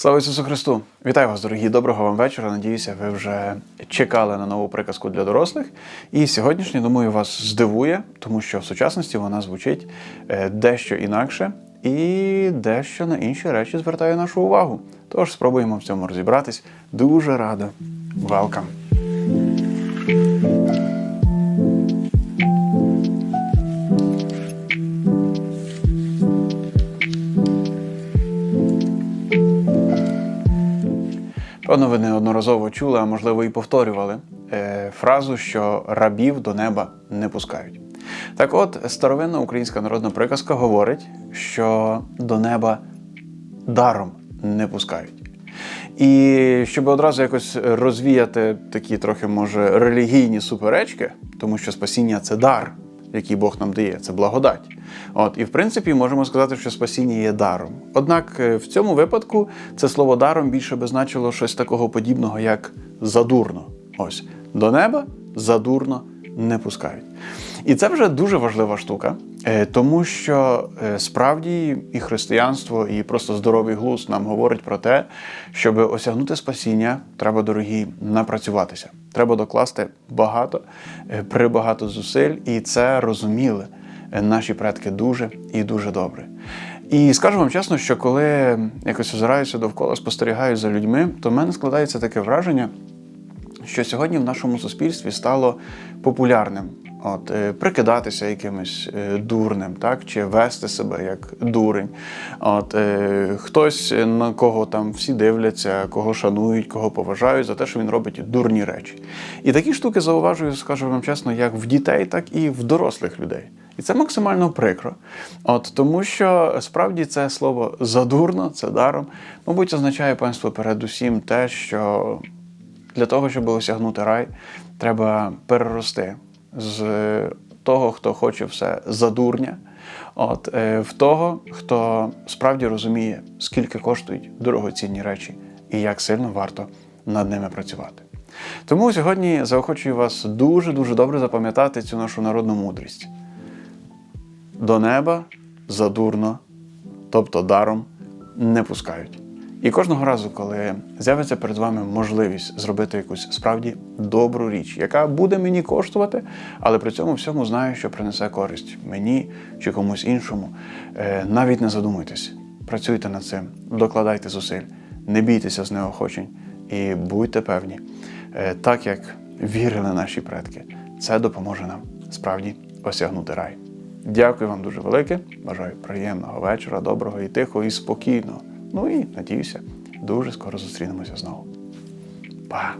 Слава Ісусу Христу! Вітаю вас, дорогі! Доброго вам вечора. Надіюся, ви вже чекали на нову приказку для дорослих. І сьогоднішня, думаю, вас здивує, тому що в сучасності вона звучить е, дещо інакше і дещо на інші речі звертає нашу увагу. Тож спробуємо в цьому розібратись. Дуже радо. Welcome! Певно, ви неодноразово чули, а можливо і повторювали е, фразу, що рабів до неба не пускають. Так от, старовинна українська народна приказка говорить, що до неба даром не пускають. І щоб одразу якось розвіяти такі трохи, може, релігійні суперечки, тому що спасіння це дар, який Бог нам дає, це благодать. От, і в принципі можемо сказати, що спасіння є даром. Однак е, в цьому випадку це слово даром більше би значило щось такого подібного, як задурно. Ось до неба задурно не пускають. І це вже дуже важлива штука, е, тому що е, справді і християнство, і просто здоровий глузд нам говорить про те, щоб осягнути спасіння, треба, дорогі, напрацюватися. Треба докласти багато, е, прибагато зусиль, і це розуміли наші предки дуже і дуже добре. І скажу вам чесно, що коли якось озираюся довкола, спостерігаю за людьми, то в мене складається таке враження, що сьогодні в нашому суспільстві стало популярним от, е, прикидатися якимось е, дурним, так, чи вести себе як дурень. От, е, хтось, на кого там всі дивляться, кого шанують, кого поважають за те, що він робить дурні речі. І такі штуки зауважую, скажу вам чесно, як в дітей, так і в дорослих людей. І це максимально прикро. От тому, що справді це слово задурно, це даром, мабуть, означає панство передусім те, що для того, щоб осягнути рай, треба перерости з того, хто хоче все задурня, от, е, в того, хто справді розуміє, скільки коштують дорогоцінні речі і як сильно варто над ними працювати. Тому сьогодні заохочую вас дуже-дуже добре запам'ятати цю нашу народну мудрість. До неба задурно, тобто даром, не пускають. І кожного разу, коли з'явиться перед вами можливість зробити якусь справді добру річ, яка буде мені коштувати, але при цьому всьому знаю, що принесе користь мені чи комусь іншому, е, навіть не задумуйтесь. Працюйте над цим, докладайте зусиль, не бійтеся з неохочень і будьте певні, е, так як вірили наші предки, це допоможе нам справді осягнути рай. Дякую вам дуже велике. Бажаю приємного вечора, доброго і тихого, і спокійного. Ну і надіюся, дуже скоро зустрінемося знову. Па!